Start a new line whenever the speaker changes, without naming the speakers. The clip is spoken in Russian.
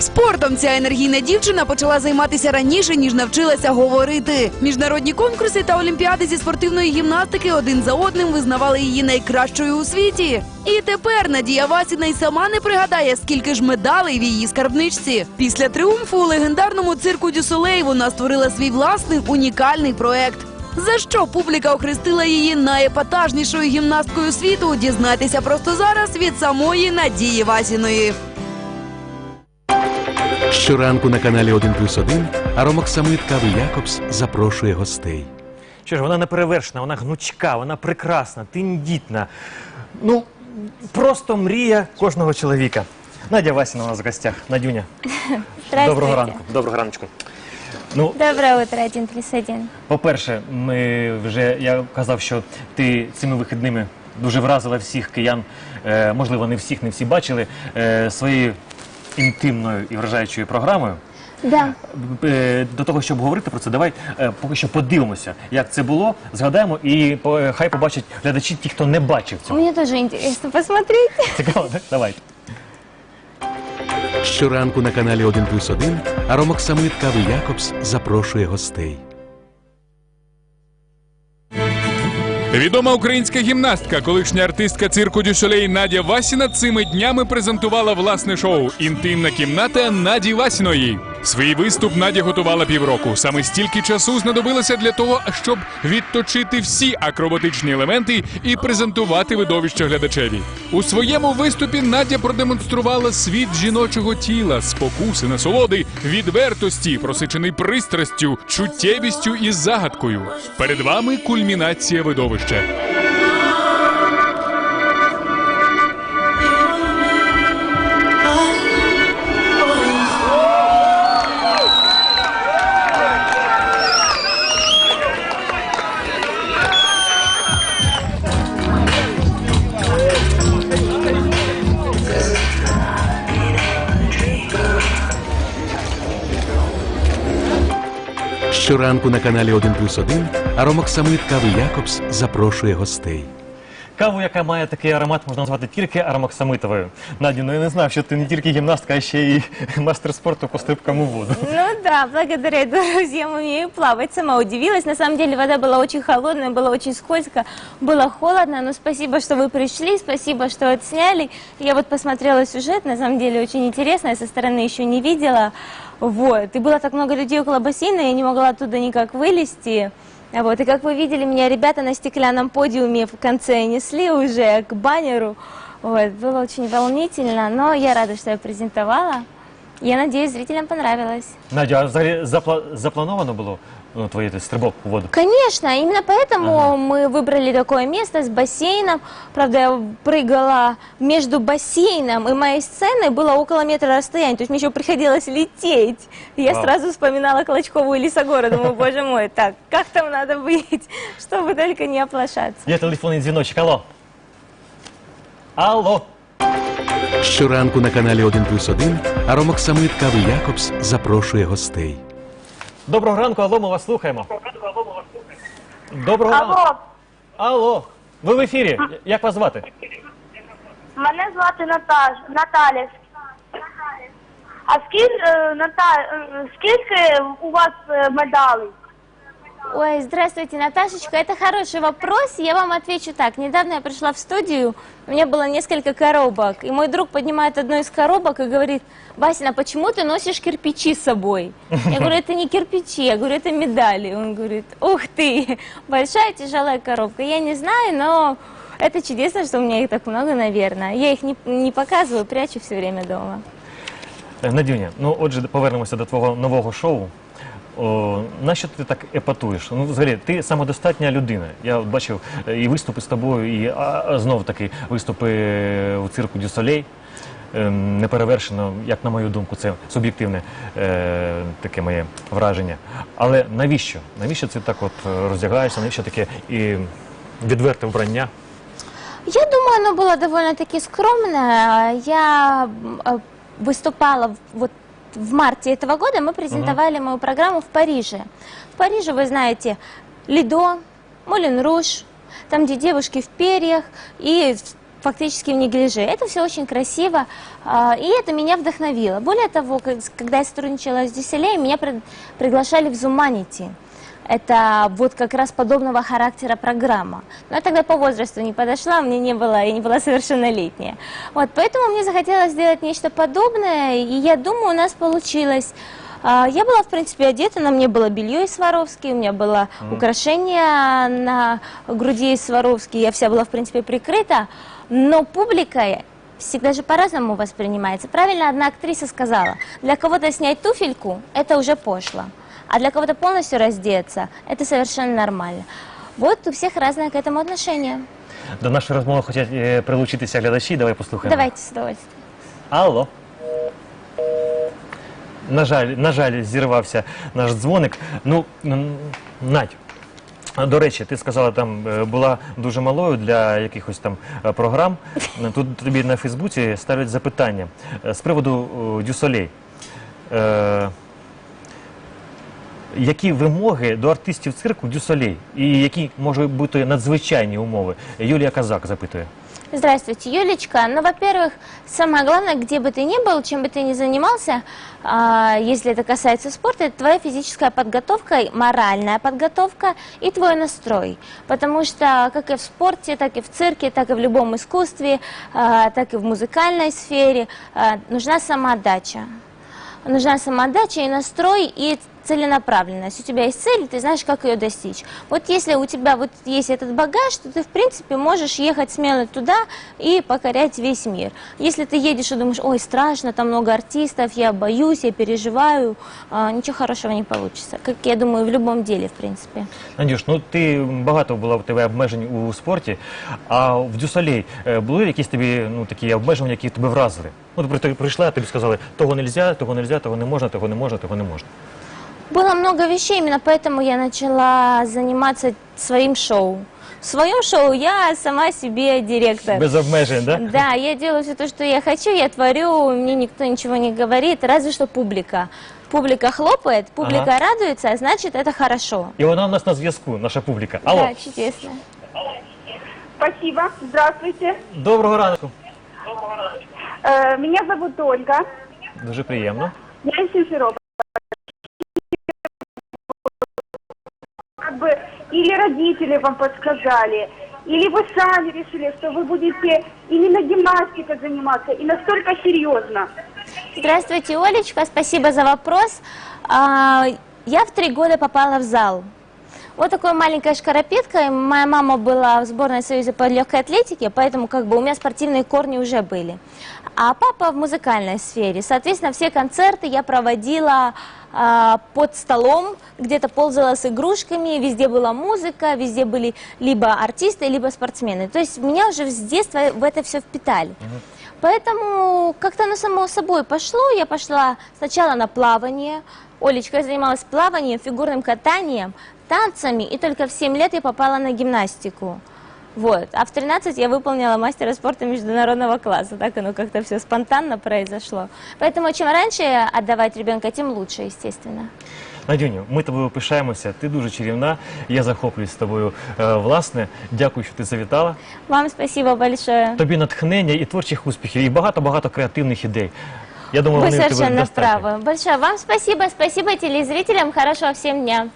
Спортом ця енергійна дівчина почала займатися раніше, ніж навчилася говорити. Міжнародні конкурси та олімпіади зі спортивної гімнастики один за одним визнавали її найкращою у світі. І тепер Надія Васіна й сама не пригадає, скільки ж медалей в її скарбничці. Після тріумфу у легендарному цирку Дю Солей вона створила свій власний унікальний проект. За що публіка охрестила її найепатажнішою гімнасткою світу? Дізнайтеся просто зараз від самої Надії Васіної.
Щоранку на каналі 1 плюс 1 Аромок Самит Кави Якобс запрошує гостей.
Що ж, вона не перевершена, вона гнучка, вона прекрасна, тендітна. Ну, просто мрія кожного чоловіка. Надя Васіна у нас в гостях. Надюня, доброго ранку. Доброго раночку. Ну,
Доброе утро, один плюс один.
по-перше, ми вже я казав, що ти цими вихідними дуже вразила всіх киян. Е, можливо, не всіх, не всі бачили е, своєю інтимною і вражаючою програмою.
Да.
Е, До того, щоб говорити про це, давай е, поки що подивимося, як це було, згадаємо і по- е, хай побачать глядачі, ті, хто не бачив цього.
Мне тоже интересно посмотреть.
Цікаво, так? Давайте.
Щоранку на каналі 1 плюс 1 Аромок Самит Кави Якобс запрошує гостей.
Відома українська гімнастка, колишня артистка цирку Дюшолей Надя Васіна цими днями презентувала власне шоу Інтимна кімната Наді Васіної. Свій виступ Надя готувала півроку. Саме стільки часу знадобилося для того, щоб відточити всі акробатичні елементи і презентувати видовище глядачеві. У своєму виступі Надя продемонструвала світ жіночого тіла, спокуси, насолоди, відвертості, просичений пристрастю, чуттєвістю і загадкою. Перед вами кульмінація видовища.
Щоранку на каналі 1 плюс 1 Аромок Самит Кави Якобс запрошує гостей.
Каву, яка має такий аромат, можна назвати тільки аромаксамитовою. Надю, ну я не знав, що ти не тільки гімнастка, а ще й мастер спорту по стрибкам у воду.
Ну да, благодаря друзьям умею плавать. Сама удивилась. На самом деле вода была очень холодная, было очень скользко, было холодно. Но спасибо, что вы пришли, спасибо, что отсняли. Я вот посмотрела сюжет, на самом деле очень интересно, я со стороны еще не видела. Вот. И было так много людей около бассейна, я не могла оттуда никак вылезти. Вот. И как вы видели, меня ребята на стеклянном подиуме в конце несли уже к баннеру. Вот. Было очень волнительно, но я рада, что я презентовала. Я надеюсь, зрителям понравилось.
Надю, а взагалі запла- заплановано було ну, твоє той стрибок у воду?
Конечно, именно поэтому мы выбрали такое место с бассейном. Правда, я прыгала между бассейном и моей сценой было около метра расстояния, то есть мне еще приходилось лететь. Я
Вау.
сразу вспоминала Клочкову и Лисогора, думаю, боже мой, так, как там надо быть, чтобы только не оплошаться.
Є телефонний дзвіночок. Алло. Алло.
Щоранку на каналі 1 плюс 1 Аромок Самит Кави Якобс запрошує гостей.
Доброго ранку, алло, ми вас слухаємо. Доброго ранку.
Алло,
Алло. Ви в ефірі. Як вас звати?
мене звати Наташ, Наталя. А скільки, е, Ната, е, скільки у вас е, медалей?
Ой, здравствуйте, Наташечка. Это хороший вопрос. Я вам отвечу так. Недавно я пришла в студию, у меня было несколько коробок, и мой друг поднимает одну из коробок и говорит, Васина, почему ты носишь кирпичи с собой? Я говорю, это не кирпичи, я говорю, это медали. Он говорит, ух ты, большая тяжелая коробка. Я не знаю, но это чудесно, что у меня их так много, наверное. Я их не, не показываю, прячу все время дома.
Е, Надюня, ну отже, повернемося до твого нового шоу. О, нащо ти так епатуєш? Ну, взагалі, ти самодостатня людина. Я от бачив е, і виступи з тобою, і а, а, знов таки виступи е, у цирку Дю Солей. Ем, Неперевершено, як на мою думку, це суб'єктивне е, таке моє враження. Але навіщо? Навіщо ти так от е, роздягаєшся? Навіщо таке і відверте вбрання?
Я думаю, оно было довольно-таки скромное. Я м, э, выступала в- вот В марте этого года, мы презентовали мою программу в Париже. В Париже, вы знаете, Лидо, Молин Руш, там, где девушки в перьях, и фактически в неглиже. Это все очень красиво, а, и это меня вдохновило. Более того, когда я сотрудничала с Дюсселей, меня приглашали в Зуманити. Это вот как раз подобного характера программа. Но я тогда по возрасту не подошла, мне не было, я не была совершеннолетняя. Вот, поэтому мне захотелось сделать нечто подобное, и я думаю, у нас получилось. А, Я была, в принципе, одета, на мне было белье из Сваровски, у меня было украшение на груди из Сваровски, я вся была, в принципе, прикрыта, но публика всегда же по-разному воспринимается. Правильно одна актриса сказала, для кого-то снять туфельку – это уже пошло, а для кого-то полностью раздеться – это совершенно нормально. Вот у всех разное к этому отношение.
До нашої розмови хочуть е, прилучитися глядачі. Давай послухаємо.
Давайте с удовольствием.
Алло. На жаль, на жаль, зірвався наш дзвоник. Ну, м, Надь. а, До речі, ти сказала, там е, була дуже малою для якихось там е, програм. Тут тобі на Фейсбуці ставлять запитання е, з приводу е, Дюсолей. Е, які вимоги до артистів цирку Дюсолей? І які можуть бути надзвичайні умови? Юлія Казак запитує.
Здравствуйте, Юлечка. Ну, во-первых, самое главное, где бы ты ни был, чем бы ты ни занимался, а, если это касается спорта, это твоя физическая подготовка, и моральная подготовка и твой настрой. Потому что как и в спорте, так и в цирке, так и в любом искусстве, а, так и в музыкальной сфере а, нужна самоотдача. Нужна самоотдача и настрой, и целенаправленность. У тебя есть цель, и ты знаешь, как ее достичь. Вот если у тебя вот есть этот багаж, то ты, в принципе, можешь ехать смело туда и покорять весь мир. Если ты едешь и думаешь, ой, страшно, там много артистов, я боюсь, я переживаю, а, ничего хорошего не получится. Как, я думаю, в любом деле, в принципе.
Надюш, ну ти багато була в тебе обмежень у спорті, а в Дюсалей е, були якісь тобі ну такі обмеження, які тебе вразили? Ну, ти при- прийшла, тобі сказали, того нельзя, того нельзя, того не можна, того не можна, того не можна.
Было много вещей, именно поэтому я начала заниматься своим шоу. В своем шоу я сама себе директор.
Без обмежень, да?
Да, я делаю все то, что я хочу, я творю, мне никто ничего не говорит, разве что публика. Публика хлопает, публика
Ага.
радуется, а значит это хорошо.
І вона у нас на зв'язку, наша публіка. Алло,
Да, чудесно.
Спасибо. Здравствуйте.
доброго ранку.
Э, Меня зовут Ольга.
Дуже приємно.
Я из Симферополя. Бы или родители вам подсказали, или вы сами решили, что вы будете именно гимнастикой заниматься и настолько серьезно.
Здравствуйте, Олечка, спасибо за вопрос. А, Я в три года попала в зал. Вот такая маленькая шкарапетка. Моя мама была в сборной Союза по легкой атлетике, поэтому как бы у меня спортивные корни уже были. А папа в музыкальной сфере. Соответственно, все концерты я проводила а, под столом, где-то ползала с игрушками, везде была музыка, везде были либо артисты, либо спортсмены. То есть меня уже с детства в это все впитали. Поэтому как-то оно само собой пошло. Я пошла сначала на плавание. Олечка я занималась плаванием, фигурным катанием, танцами. И только в 7 лет я попала на гимнастику. Вот. А в 13 я выполнила мастера спорта международного класса. Так оно как-то все спонтанно произошло. Поэтому чем раньше отдавать ребенка, тем лучше, естественно.
Надюню, ми тобою пишаємося. Ти дуже чарівна. Я захоплююсь тобою. Е, власне, дякую, що ти завітала.
Вам спасибо большое.
Тобі натхнення і творчих успіхів, і багато-багато креативних ідей. Я думаю,
Вы совершенно правы. Большое вам спасибо. Спасибо телезрителям. Хорошего всем дня.